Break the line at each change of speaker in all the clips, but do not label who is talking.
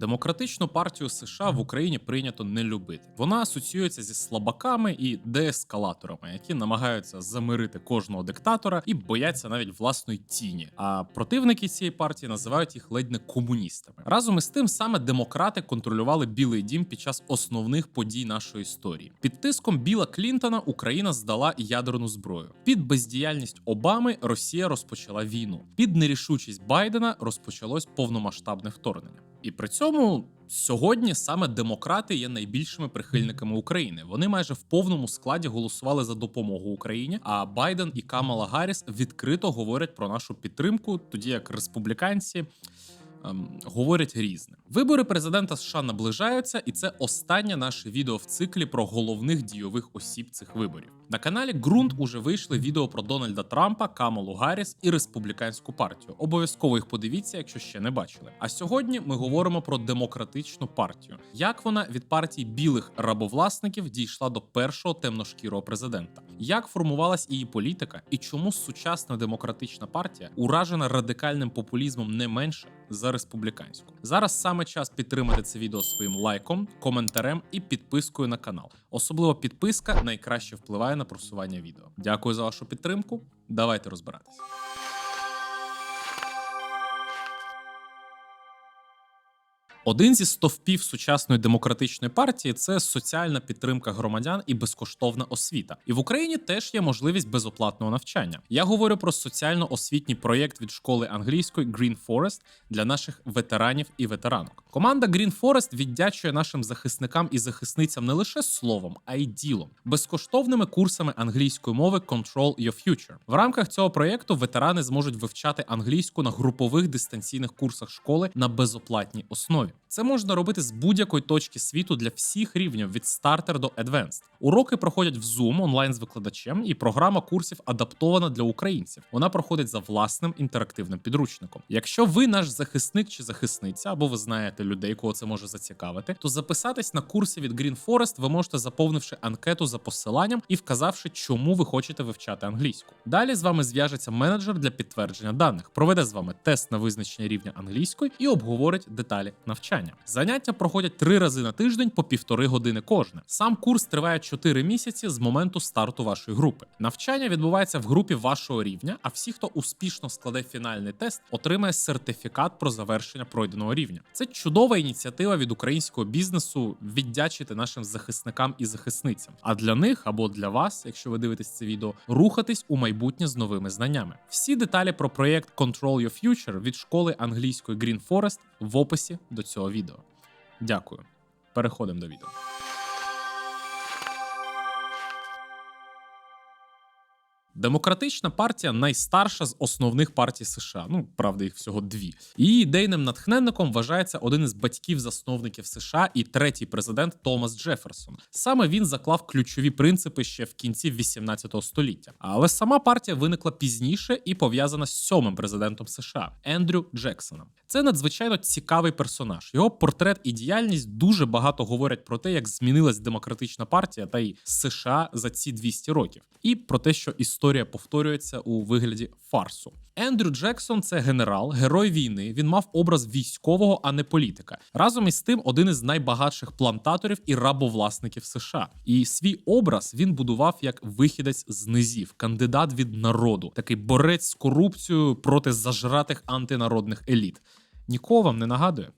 Демократичну партію США в Україні прийнято не любити. Вона асоціюється зі слабаками і деескалаторами, які намагаються замирити кожного диктатора і бояться навіть власної тіні. А противники цієї партії називають їх ледь не комуністами. Разом із тим, саме демократи контролювали Білий Дім під час основних подій нашої історії. Під тиском Біла Клінтона Україна здала ядерну зброю. Під бездіяльність Обами Росія розпочала війну. Під нерішучість Байдена розпочалось повномасштабне вторгнення. І при цьому сьогодні саме демократи є найбільшими прихильниками України. Вони майже в повному складі голосували за допомогу Україні. А Байден і Камала Гарріс відкрито говорять про нашу підтримку, тоді як республіканці. ем, Говорять різне. Вибори президента США наближаються, і це останнє наше відео в циклі про головних дійових осіб цих виборів. На каналі Ґрунт уже вийшли відео про Дональда Трампа, Камалу Гарріс і республіканську партію. Обов'язково їх подивіться, якщо ще не бачили. А сьогодні ми говоримо про демократичну партію, як вона від партії білих рабовласників дійшла до першого темношкірого президента, як формувалась її політика, і чому сучасна демократична партія уражена радикальним популізмом не менше за республіканську. Зараз саме час підтримати це відео своїм лайком, коментарем і підпискою на канал. Особливо підписка найкраще впливає на просування відео. Дякую за вашу підтримку. Давайте розбиратись. Один зі стовпів сучасної демократичної партії це соціальна підтримка громадян і безкоштовна освіта. І в Україні теж є можливість безоплатного навчання. Я говорю про соціально-освітній проєкт від школи англійської Green Forest для наших ветеранів і ветеранок. Команда Green Forest віддячує нашим захисникам і захисницям не лише словом, а й ділом, безкоштовними курсами англійської мови Control Your Future. В рамках цього проєкту ветерани зможуть вивчати англійську на групових дистанційних курсах школи на безоплатній основі. Це можна робити з будь-якої точки світу для всіх рівнів від стартер до advanced. Уроки проходять в Zoom онлайн з викладачем, і програма курсів адаптована для українців. Вона проходить за власним інтерактивним підручником. Якщо ви наш захисник чи захисниця, або ви знаєте людей, кого це може зацікавити, то записатись на курси від Green Forest ви можете заповнивши анкету за посиланням і вказавши, чому ви хочете вивчати англійську. Далі з вами зв'яжеться менеджер для підтвердження даних, проведе з вами тест на визначення рівня англійської і обговорить деталі навчання. Заняття проходять три рази на тиждень по півтори години кожне. Сам курс триває 4 місяці з моменту старту вашої групи. Навчання відбувається в групі вашого рівня, а всі, хто успішно складе фінальний тест, отримає сертифікат про завершення пройденого рівня. Це чудова ініціатива від українського бізнесу віддячити нашим захисникам і захисницям. А для них або для вас, якщо ви дивитесь це відео, рухатись у майбутнє з новими знаннями. Всі деталі про проєкт Control Your Future від школи англійської Green Forest в описі до цього відео. Дякую. Переходимо до відео. Демократична партія найстарша з основних партій США. Ну правда, їх всього дві. Її ідейним натхненником вважається один із батьків-засновників США і третій президент Томас Джеферсон. Саме він заклав ключові принципи ще в кінці 18 століття. Але сама партія виникла пізніше і пов'язана з сьомим президентом США Ендрю Джексоном. Це надзвичайно цікавий персонаж. Його портрет і діяльність дуже багато говорять про те, як змінилась демократична партія та й США за ці 200 років, і про те, що історія повторюється у вигляді фарсу. Ендрю Джексон це генерал, герой війни. Він мав образ військового, а не політика. Разом із тим, один із найбагатших плантаторів і рабовласників США. І свій образ він будував як вихідець з низів, кандидат від народу, такий борець з корупцією проти зажратих антинародних еліт. Нікого вам не нагадує.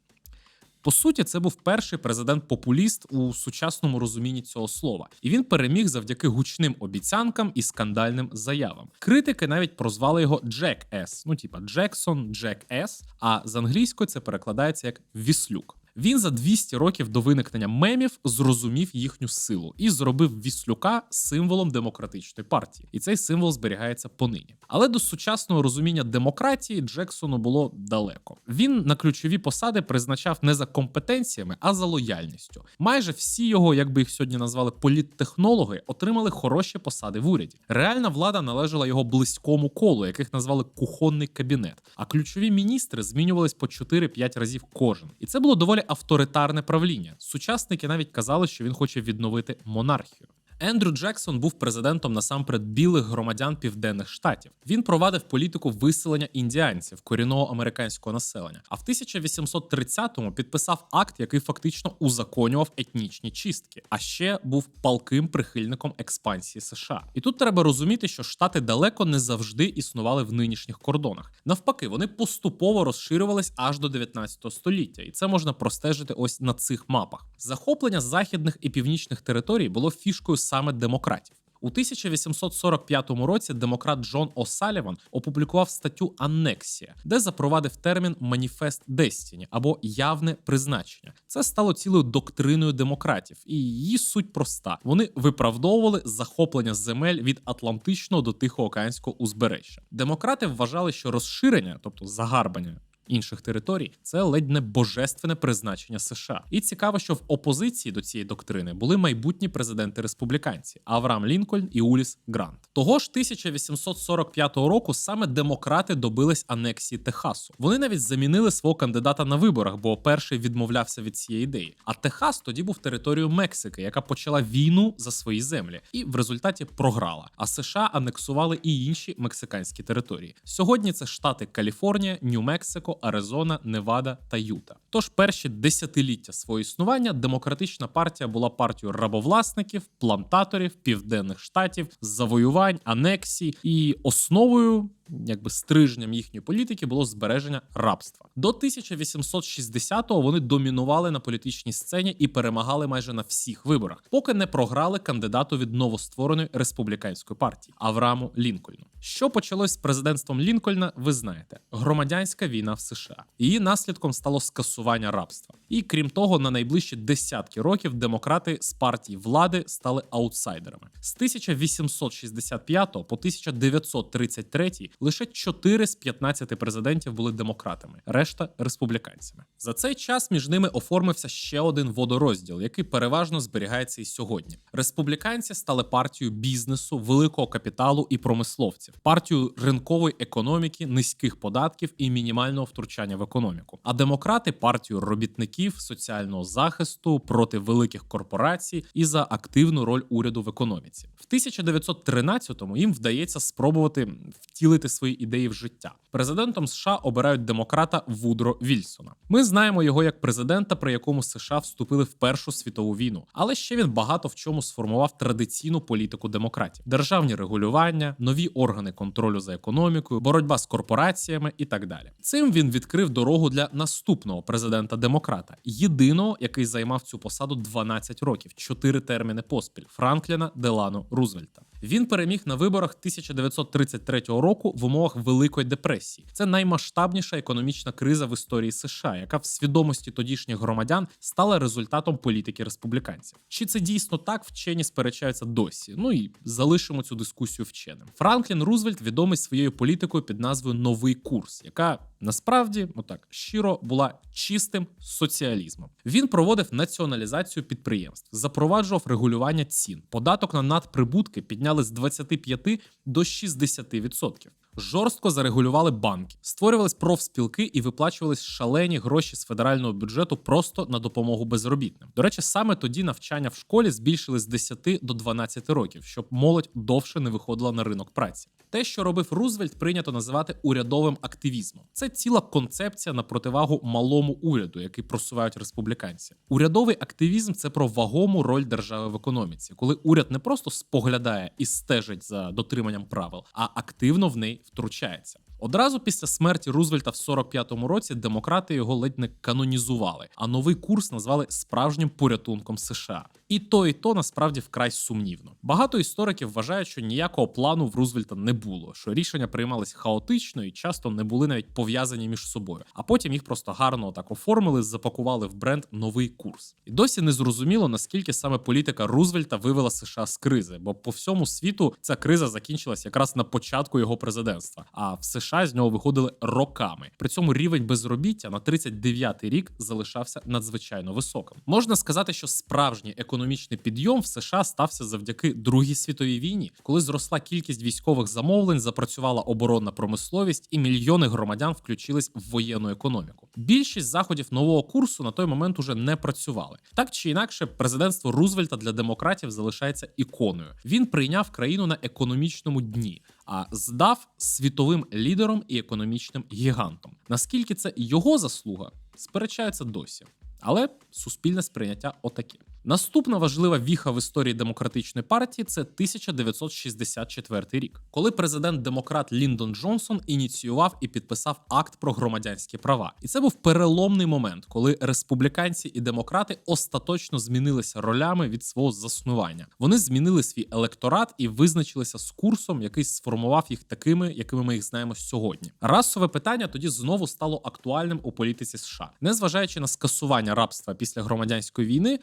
По суті, це був перший президент-популіст у сучасному розумінні цього слова, і він переміг завдяки гучним обіцянкам і скандальним заявам. Критики навіть прозвали його Джек С. Ну, типа Джексон, Джек С. А з англійської це перекладається як Віслюк. Він за 200 років до виникнення мемів зрозумів їхню силу і зробив Віслюка символом демократичної партії. І цей символ зберігається понині. Але до сучасного розуміння демократії Джексону було далеко. Він на ключові посади призначав не за компетенціями, а за лояльністю. Майже всі його, як би їх сьогодні назвали, політтехнологи, отримали хороші посади в уряді. Реальна влада належала його близькому колу, яких назвали кухонний кабінет. А ключові міністри змінювались по 4-5 разів кожен. І це було доволі авторитарне правління. Сучасники навіть казали, що він хоче відновити монархію. Ендрю Джексон був президентом насамперед білих громадян південних штатів. Він провадив політику виселення індіанців, корінного американського населення. А в 1830-му підписав акт, який фактично узаконював етнічні чистки, а ще був палким прихильником експансії США. І тут треба розуміти, що штати далеко не завжди існували в нинішніх кордонах. Навпаки, вони поступово розширювались аж до 19 століття, і це можна простежити ось на цих мапах. Захоплення західних і північних територій було фішкою саме демократів. У 1845 році демократ Джон О'Саліван опублікував статтю Аннексія, де запровадив термін Маніфест Дестіні або явне призначення. Це стало цілою доктриною демократів, і її суть проста: вони виправдовували захоплення земель від Атлантичного до Тихоокеанського узбережжя. Демократи вважали, що розширення, тобто загарбання інших територій, це ледь не божественне призначення США. І цікаво, що в опозиції до цієї доктрини були майбутні президенти республіканці Авраам Лінкольн і Уліс Грант. Того ж 1845 року саме демократи добились анексії Техасу. Вони навіть замінили свого кандидата на виборах, бо перший відмовлявся від цієї ідеї. А Техас тоді був територією Мексики, яка почала війну за свої землі, і в результаті програла. А США анексували і інші мексиканські території. Сьогодні це штати Каліфорнія, Нью-Мексико, Аризона, Невада та Юта. Тож перші десятиліття свого існування демократична партія була партією рабовласників, плантаторів, південних штатів, завоювань, анексій і основою. Якби стрижнем їхньої політики було збереження рабства до 1860-го Вони домінували на політичній сцені і перемагали майже на всіх виборах, поки не програли кандидату від новоствореної республіканської партії Аврааму Лінкольну. Що почалось з президентством Лінкольна? Ви знаєте, громадянська війна в США. Її наслідком стало скасування рабства. І крім того, на найближчі десятки років демократи з партії влади стали аутсайдерами. З 1865 по 1933 лише 4 з 15 президентів були демократами, решта республіканцями. За цей час між ними оформився ще один водорозділ, який переважно зберігається і сьогодні. Республіканці стали партією бізнесу, великого капіталу і промисловців, партією ринкової економіки, низьких податків і мінімального втручання в економіку. А демократи партію робітників, соціального захисту проти великих корпорацій і за активну роль уряду в економіці. В 1913-му їм вдається спробувати втілити свої ідеї в життя. Президентом США обирають демократа Вудро Вільсона. Ми знаємо його як президента, при якому США вступили в Першу світову війну, але ще він багато в чому сформував традиційну політику демократів: державні регулювання, нові органи контролю за економікою, боротьба з корпораціями і так далі. Цим він відкрив дорогу для наступного президента демократа, єдиного, який займав цю посаду 12 років, чотири терміни поспіль Франкліна Делано Рузвельта. Він переміг на виборах 1933 року в умовах Великої депресії. Це наймасштабніша економічна криза в історії США, яка в свідомості тодішніх громадян стала результатом політики республіканців. Чи це дійсно так вчені сперечаються досі? Ну і залишимо цю дискусію вченим. Франклін Рузвельт відомий своєю політикою під назвою Новий курс, яка насправді отак щиро була чистим соціалізмом. Він проводив націоналізацію підприємств, запроваджував регулювання цін. Податок на надприбутки підняли з 25 до 60%. Жорстко зарегулювали банки, створювались профспілки і виплачувались шалені гроші з федерального бюджету просто на допомогу безробітним. До речі, саме тоді навчання в школі збільшили з 10 до 12 років, щоб молодь довше не виходила на ринок праці. Те, що робив Рузвельт, прийнято називати урядовим активізмом. Це ціла концепція на противагу малому уряду, який просувають республіканці. Урядовий активізм це про вагому роль держави в економіці, коли уряд не просто споглядає і стежить за дотриманням правил, а активно в неї втручається. Одразу після смерті Рузвельта в 45-му році демократи його ледь не канонізували, а новий курс назвали справжнім порятунком США. І то, і то насправді вкрай сумнівно. Багато істориків вважають, що ніякого плану в Рузвельта не було, що рішення приймались хаотично і часто не були навіть пов'язані між собою. А потім їх просто гарно так оформили, запакували в бренд новий курс. І досі не зрозуміло наскільки саме політика Рузвельта вивела США з кризи, бо по всьому світу ця криза закінчилась якраз на початку його президентства. А в США з нього виходили роками. При цьому рівень безробіття на 39-й рік залишався надзвичайно високим. Можна сказати, що справжній економічний економічний підйом в США стався завдяки Другій світовій війні, коли зросла кількість військових замовлень, запрацювала оборонна промисловість, і мільйони громадян включились в воєнну економіку. Більшість заходів нового курсу на той момент уже не працювали. Так чи інакше, президентство Рузвельта для демократів залишається іконою. Він прийняв країну на економічному дні, а здав світовим лідером і економічним гігантом. Наскільки це його заслуга, сперечаються досі. Але суспільне сприйняття отаке. Наступна важлива віха в історії демократичної партії це 1964 рік, коли президент-демократ Ліндон Джонсон ініціював і підписав акт про громадянські права. І це був переломний момент, коли республіканці і демократи остаточно змінилися ролями від свого заснування. Вони змінили свій електорат і визначилися з курсом, який сформував їх такими, якими ми їх знаємо сьогодні. Расове питання тоді знову стало актуальним у політиці США, незважаючи на скасування рабства після громадянської війни,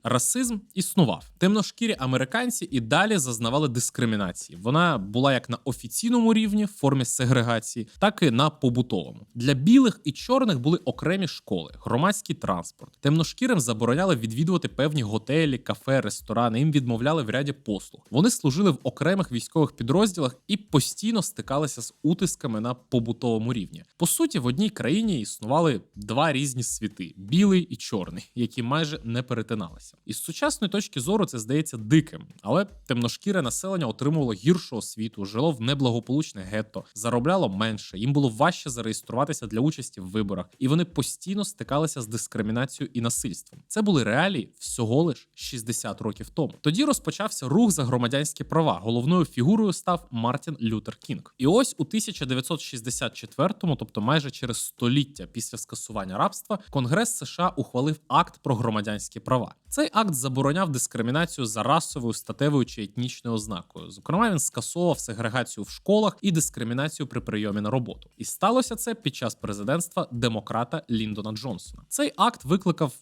расизм існував. Темношкірі американці і далі зазнавали дискримінації. Вона була як на офіційному рівні в формі сегрегації, так і на побутовому. Для білих і чорних були окремі школи, громадський транспорт. Темношкірим забороняли відвідувати певні готелі, кафе, ресторани. Їм відмовляли в ряді послуг. Вони служили в окремих військових підрозділах і постійно стикалися з утисками на побутовому рівні. По суті, в одній країні існували два різні світи: білий і чорний, які майже не перетиналися. Із сучасної точки зору це здається диким, але темношкіре населення отримувало гіршу освіту, жило в неблагополучне гетто, заробляло менше, їм було важче зареєструватися для участі в виборах, і вони постійно стикалися з дискримінацією і насильством. Це були реалії всього лиш 60 років тому. Тоді розпочався рух за громадянські права. Головною фігурою став Мартін Лютер Кінг. І ось у 1964-му, тобто майже через століття після скасування рабства, Конгрес США ухвалив акт про громадянські права. Цей акт забороняв дискримінацію за расовою, статевою чи етнічною ознакою. Зокрема, він скасовував сегрегацію в школах і дискримінацію при прийомі на роботу. І сталося це під час президентства демократа Ліндона Джонсона. Цей акт викликав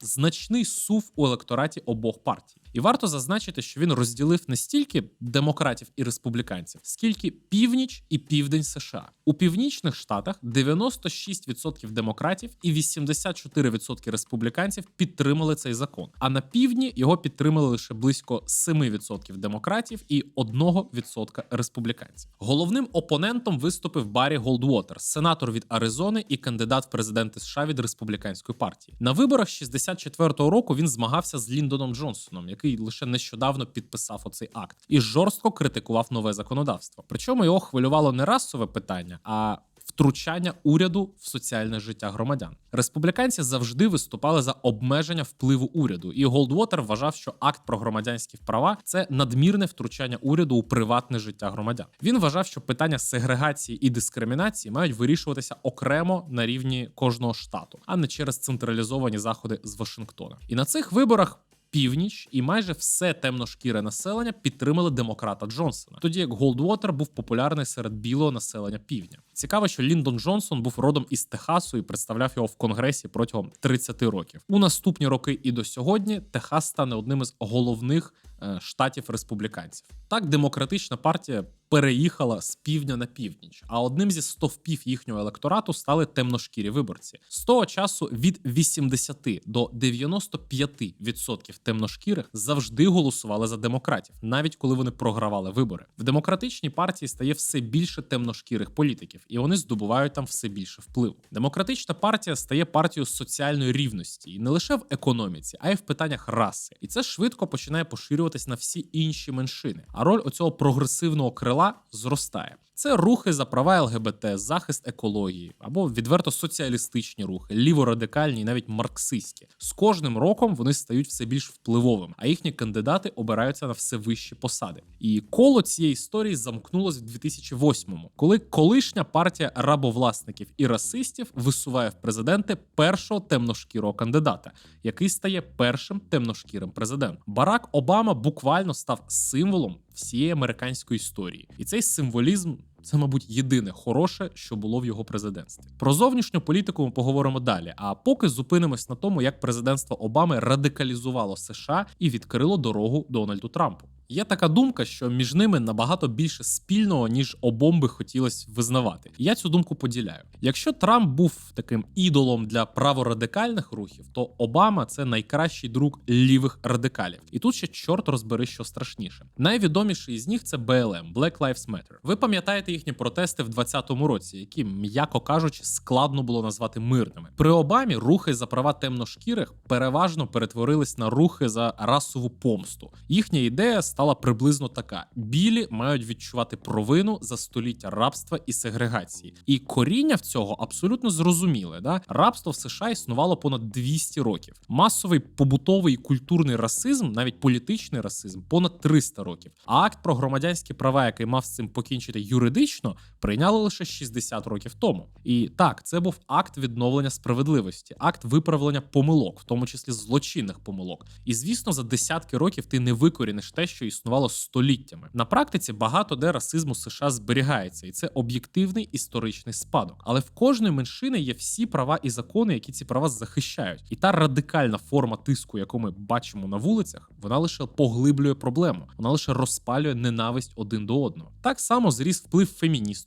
значний сув у електораті обох партій. І варто зазначити, що він розділив не стільки демократів і республіканців, скільки північ і південь США. У північних штатах 96% демократів і 84% республіканців підтримали цей закон. А на півдні його підтримали лише близько 7% демократів і 1% республіканців. Головним опонентом виступив Баррі Голдвотер, сенатор від Аризони і кандидат в президенти США від республіканської партії. На виборах 64-го року він змагався з Ліндоном Джонсоном, який лише нещодавно підписав оцей акт, і жорстко критикував нове законодавство. Причому його хвилювало не расове питання, а втручання уряду в соціальне життя громадян. Республіканці завжди виступали за обмеження впливу уряду, і Голдвотер вважав, що акт про громадянські права це надмірне втручання уряду у приватне життя громадян. Він вважав, що питання сегрегації і дискримінації мають вирішуватися окремо на рівні кожного штату, а не через централізовані заходи з Вашингтона. І на цих виборах. Північ і майже все темношкіре населення підтримали демократа Джонсона, тоді як Голдвотер був популярний серед білого населення півдня. Цікаво, що Ліндон Джонсон був родом із Техасу і представляв його в конгресі протягом 30 років. У наступні роки і до сьогодні Техас стане одним із головних штатів республіканців. Так, демократична партія переїхала з півдня на північ, а одним зі стовпів їхнього електорату стали темношкірі виборці. З того часу від 80 до 95% темношкірих завжди голосували за демократів, навіть коли вони програвали вибори. В демократичній партії стає все більше темношкірих політиків, і вони здобувають там все більше впливу. Демократична партія стає партією соціальної рівності і не лише в економіці, а й в питаннях раси. І це швидко починає поширюватись на всі інші меншини. А роль оцього прогресивного крила зростає. Це рухи за права ЛГБТ, захист екології або відверто соціалістичні рухи, ліворадикальні, і навіть марксистські. З кожним роком вони стають все більш впливовими, а їхні кандидати обираються на все вищі посади. І коло цієї історії замкнулось в 2008-му, коли колишня партія рабовласників і расистів висуває в президенти першого темношкірого кандидата, який стає першим темношкірим президентом. Барак Обама буквально став символом всієї американської історії, і цей символізм. Це, мабуть, єдине хороше, що було в його президентстві. Про зовнішню політику ми поговоримо далі. А поки зупинимось на тому, як президентство Обами радикалізувало США і відкрило дорогу Дональду Трампу. Є така думка, що між ними набагато більше спільного, ніж обом би хотілося визнавати. Я цю думку поділяю. Якщо Трамп був таким ідолом для праворадикальних рухів, то Обама це найкращий друг лівих радикалів. І тут ще чорт розбери, що страшніше. Найвідоміший із них це BLM – Black Lives Matter. Ви пам'ятаєте їхні протести в 2020 році, які, м'яко кажучи, складно було назвати мирними. При Обамі рухи за права темношкірих переважно перетворились на рухи за расову помсту. Їхня ідея стала приблизно така: білі мають відчувати провину за століття рабства і сегрегації. І коріння в цього абсолютно зрозуміле. Да? Рабство в США існувало понад 200 років. Масовий побутовий і культурний расизм, навіть політичний расизм, понад 300 років. А акт про громадянські права, який мав з цим покінчити юридично, прийняли лише 60 років тому. І так, це був акт відновлення справедливості, акт виправлення помилок, в тому числі злочинних помилок. І звісно, за десятки років ти не викоріниш те, що існувало століттями. На практиці багато де расизм у США зберігається, і це об'єктивний історичний спадок. Але в кожної меншини є всі права і закони, які ці права захищають. І та радикальна форма тиску, яку ми бачимо на вулицях, вона лише поглиблює проблему, вона лише розпалює ненависть один до одного. Так само зріс вплив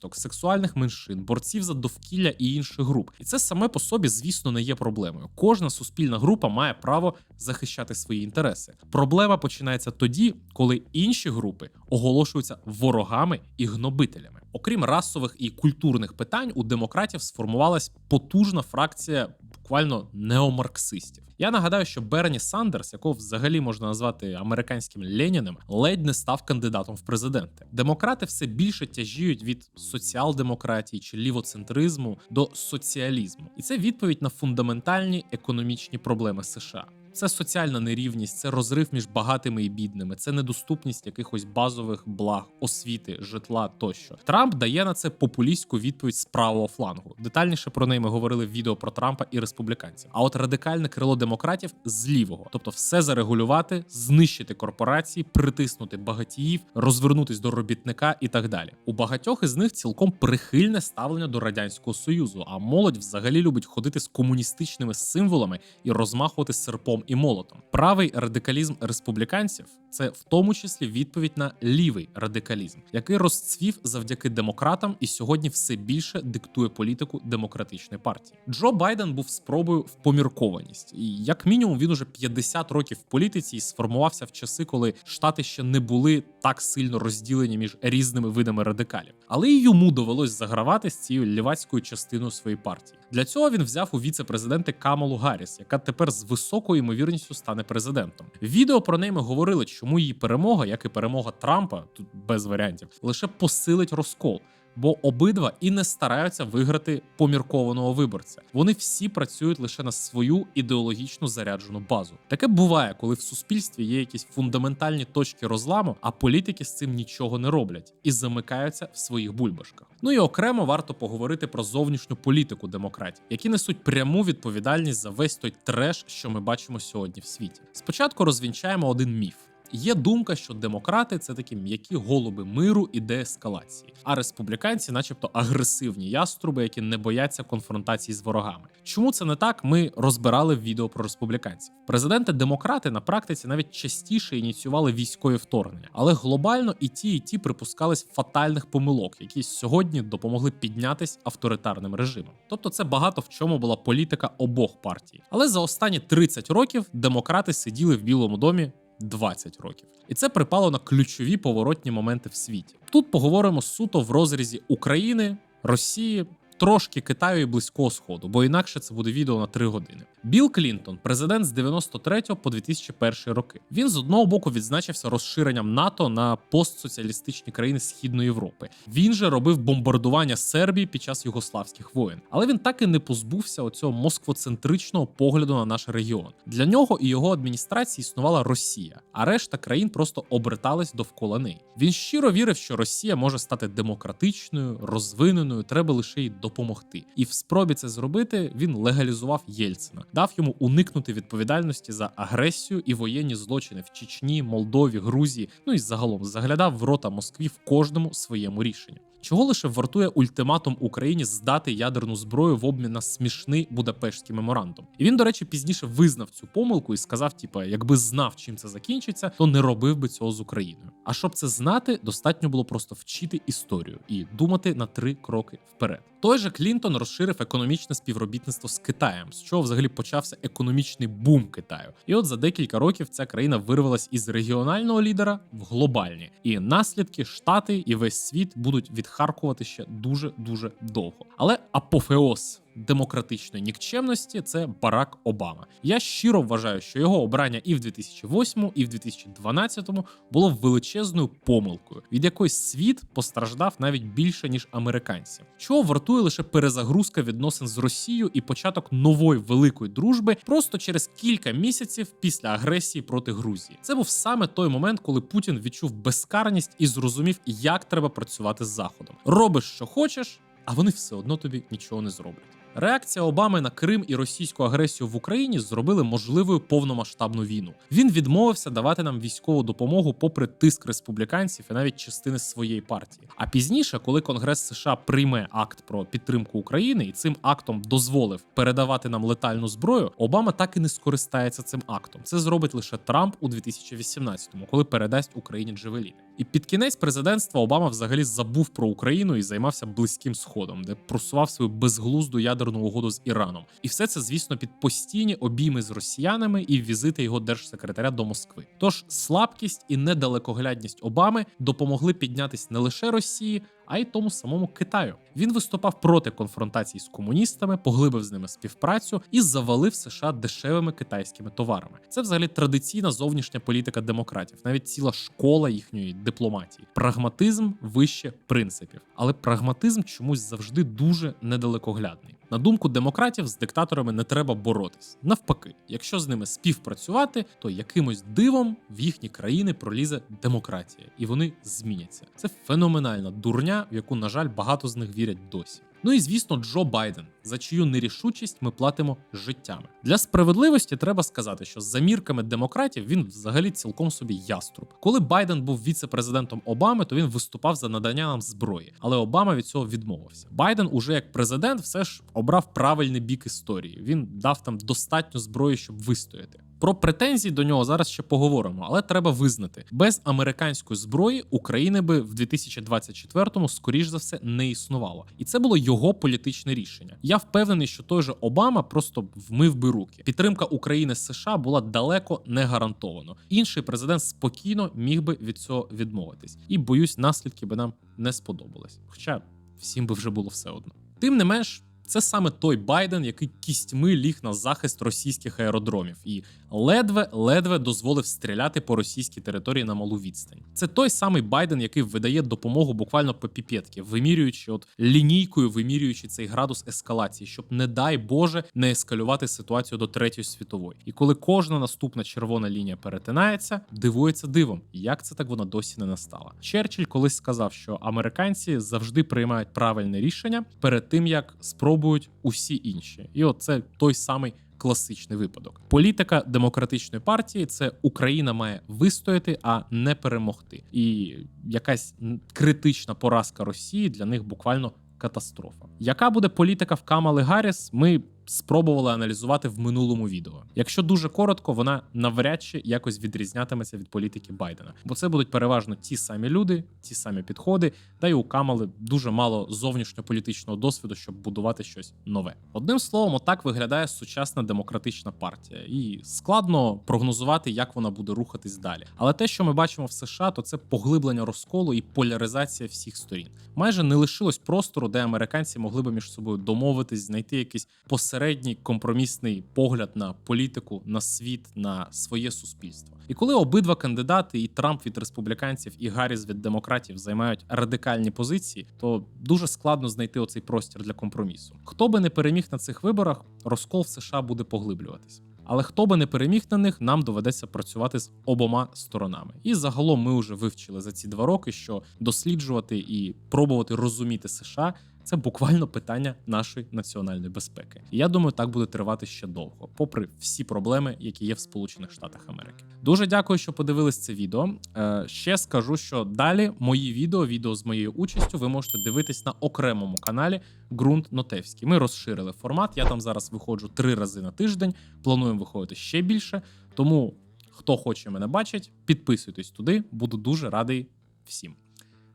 феміністок, сексуальних меншин, борців за довкілля і інших груп. І це саме по собі, звісно, не є проблемою. Кожна суспільна група має право захищати свої інтереси. Проблема починається тоді, коли інші групи оголошуються ворогами і гнобителями. Окрім расових і культурних питань, у демократів сформувалась потужна фракція буквально неомарксистів. Я нагадаю, що Берні Сандерс, якого взагалі можна назвати американським Леніним, ледь не став кандидатом в президенти. Демократи все більше тяжіють від соціал-демократії чи лівоцентризму до соціалізму, і це відповідь на фундаментальні економічні проблеми США. Це соціальна нерівність, це розрив між багатими і бідними, це недоступність якихось базових благ, освіти, житла тощо. Трамп дає на це популістську відповідь з правого флангу. Детальніше про неї ми говорили в відео про Трампа і республіканців. А от радикальне крило демократів з лівого, тобто все зарегулювати, знищити корпорації, притиснути багатіїв, розвернутись до робітника і так далі. У багатьох із них цілком прихильне ставлення до радянського союзу. А молодь взагалі любить ходити з комуністичними символами і розмахувати серпом і молотом. Правий радикалізм республіканців це в тому числі відповідь на лівий радикалізм, який розцвів завдяки демократам і сьогодні все більше диктує політику демократичної партії. Джо Байден був спробою в поміркованість, і як мінімум він уже 50 років в політиці і сформувався в часи, коли штати ще не були так сильно розділені між різними видами радикалів. Але і йому довелось загравати з цією лівацькою частиною своєї партії. Для цього він взяв у віце-президенти Камалу Гарріс, яка тепер з високою ймовірністю стане президентом. Відео про неї ми говорили, чому її перемога, як і перемога Трампа, тут без варіантів, лише посилить розкол. Бо обидва і не стараються виграти поміркованого виборця. Вони всі працюють лише на свою ідеологічно заряджену базу. Таке буває, коли в суспільстві є якісь фундаментальні точки розламу, а політики з цим нічого не роблять і замикаються в своїх бульбашках. Ну і окремо варто поговорити про зовнішню політику демократів, які несуть пряму відповідальність за весь той треш, що ми бачимо сьогодні в світі. Спочатку розвінчаємо один міф. Є думка, що демократи це такі м'які голуби миру і деескалації, а республіканці, начебто, агресивні яструби, які не бояться конфронтації з ворогами. Чому це не так? Ми розбирали в відео про республіканців. Президенти-демократи на практиці навіть частіше ініціювали військові вторгнення, але глобально і ті, і ті припускались фатальних помилок, які сьогодні допомогли піднятись авторитарним режимом. Тобто, це багато в чому була політика обох партій. Але за останні 30 років демократи сиділи в Білому домі 20 років, і це припало на ключові поворотні моменти в світі. Тут поговоримо суто в розрізі України, Росії. Трошки Китаю і близького сходу, бо інакше це буде відео на 3 години. Білл Клінтон, президент з 93 по 2001 роки. Він з одного боку відзначився розширенням НАТО на постсоціалістичні країни Східної Європи. Він же робив бомбардування Сербії під час югославських воєн. Але він так і не позбувся оцього москвоцентричного погляду на наш регіон. Для нього і його адміністрації існувала Росія, а решта країн просто обертались довкола неї. Він щиро вірив, що Росія може стати демократичною, розвиненою, треба лише й допомогти. І в спробі це зробити він легалізував Єльцина, дав йому уникнути відповідальності за агресію і воєнні злочини в Чечні, Молдові, Грузії. Ну і загалом заглядав в рота Москві в кожному своєму рішенні. Чого лише вартує ультиматум Україні здати ядерну зброю в обмін на смішний Будапештський меморандум? І він, до речі, пізніше визнав цю помилку і сказав: типа, якби знав, чим це закінчиться, то не робив би цього з Україною. А щоб це знати, достатньо було просто вчити історію і думати на три кроки вперед. Той же Клінтон розширив економічне співробітництво з Китаєм, з чого взагалі почався економічний бум Китаю. І от за декілька років ця країна вирвалась із регіонального лідера в глобальні, і наслідки штати і весь світ будуть відхаркувати ще дуже дуже довго. Але апофеоз демократичної нікчемності це Барак Обама. Я щиро вважаю, що його обрання і в 2008, і в 2012 було величезною помилкою, від якої світ постраждав навіть більше ніж американці. Чого вартує лише перезагрузка відносин з Росією і початок нової великої дружби просто через кілька місяців після агресії проти Грузії. Це був саме той момент, коли Путін відчув безкарність і зрозумів, як треба працювати з заходом. Робиш, що хочеш, а вони все одно тобі нічого не зроблять. Реакція Обами на Крим і російську агресію в Україні зробили можливою повномасштабну війну. Він відмовився давати нам військову допомогу, попри тиск республіканців і навіть частини своєї партії. А пізніше, коли Конгрес США прийме акт про підтримку України і цим актом дозволив передавати нам летальну зброю, Обама так і не скористається цим актом. Це зробить лише Трамп у 2018-му, коли передасть Україні Джевеліни. І під кінець президентства Обама взагалі забув про Україну і займався близьким сходом, де просував свою безглузду ядерну угоду з Іраном. І все це, звісно, під постійні обійми з росіянами і візити його держсекретаря до Москви. Тож слабкість і недалекоглядність Обами допомогли піднятись не лише Росії. А й тому самому Китаю він виступав проти конфронтації з комуністами, поглибив з ними співпрацю і завалив США дешевими китайськими товарами. Це взагалі традиційна зовнішня політика демократів, навіть ціла школа їхньої дипломатії. Прагматизм вище принципів, але прагматизм чомусь завжди дуже недалекоглядний. На думку демократів, з диктаторами не треба боротись. Навпаки, якщо з ними співпрацювати, то якимось дивом в їхні країни пролізе демократія, і вони зміняться. Це феноменальна дурня, в яку, на жаль, багато з них вірять досі. Ну і звісно, Джо Байден, за чию нерішучість ми платимо життями. Для справедливості треба сказати, що за мірками демократів він взагалі цілком собі яструб. Коли Байден був віце-президентом Обами, то він виступав за надання нам зброї, але Обама від цього відмовився. Байден, уже як президент, все ж обрав правильний бік історії. Він дав там достатньо зброї, щоб вистояти. Про претензії до нього зараз ще поговоримо, але треба визнати, без американської зброї України би в 2024-му, скоріш за все, не існувало, і це було його політичне рішення. Я впевнений, що той же Обама просто вмив би руки. Підтримка України з США була далеко не гарантовано. Інший президент спокійно міг би від цього відмовитись, і боюсь, наслідки би нам не сподобались. Хоча всім би вже було все одно. Тим не менш. Це саме той Байден, який кістьми ліг на захист російських аеродромів і ледве-ледве дозволив стріляти по російській території на малу відстань. Це той самий Байден, який видає допомогу буквально по піпетки, вимірюючи от лінійкою, вимірюючи цей градус ескалації, щоб, не дай Боже, не ескалювати ситуацію до третьої світової. І коли кожна наступна червона лінія перетинається, дивується дивом, як це так вона досі не настала. Черчилль колись сказав, що американці завжди приймають правильне рішення перед тим, як спробують усі інші, і от це той самий. Класичний випадок. Політика демократичної партії це Україна має вистояти, а не перемогти. І якась критична поразка Росії для них буквально катастрофа. Яка буде політика в Камали Гарріс? Ми спробували аналізувати в минулому відео. Якщо дуже коротко, вона навряд чи якось відрізнятиметься від політики Байдена, бо це будуть переважно ті самі люди, ті самі підходи, та й у Камали дуже мало зовнішньополітичного досвіду, щоб будувати щось нове. Одним словом, отак виглядає сучасна демократична партія, і складно прогнозувати, як вона буде рухатись далі. Але те, що ми бачимо в США, то це поглиблення розколу і поляризація всіх сторін. Майже не лишилось простору, де американці могли би між собою домовитись, знайти якийсь посередній середній компромісний погляд на політику, на світ, на своє суспільство. І коли обидва кандидати, і Трамп від республіканців, і Гарріс від демократів займають радикальні позиції, то дуже складно знайти оцей простір для компромісу. Хто би не переміг на цих виборах, розкол в США буде поглиблюватись. Але хто би не переміг на них, нам доведеться працювати з обома сторонами. І загалом ми вже вивчили за ці два роки, що досліджувати і пробувати розуміти США Це буквально питання нашої національної безпеки. І я думаю, так буде тривати ще довго, попри всі проблеми, які є в Сполучених Штатах Америки. Дуже дякую, що подивились це відео. Е, ще скажу, що далі мої відео, відео з моєю участю, ви можете дивитись на окремому каналі Ґрунт Нотевський. Ми розширили формат. Я там зараз виходжу три рази на тиждень. Плануємо виходити ще більше. Тому хто хоче мене бачить, підписуйтесь туди. Буду дуже радий всім.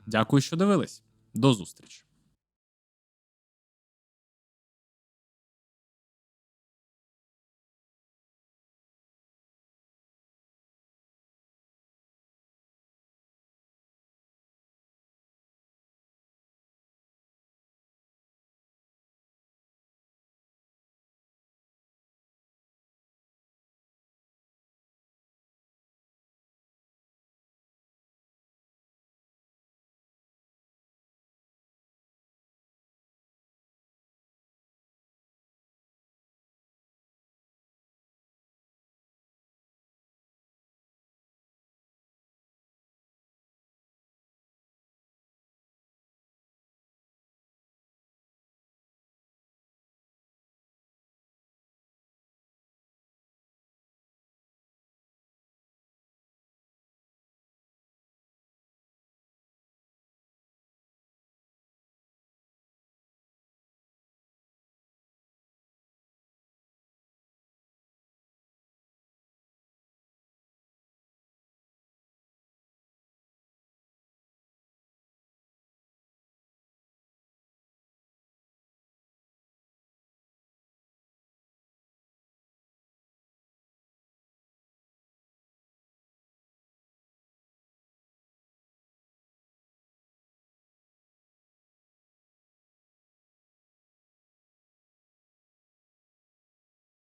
Дякую, що дивились. До зустрічі.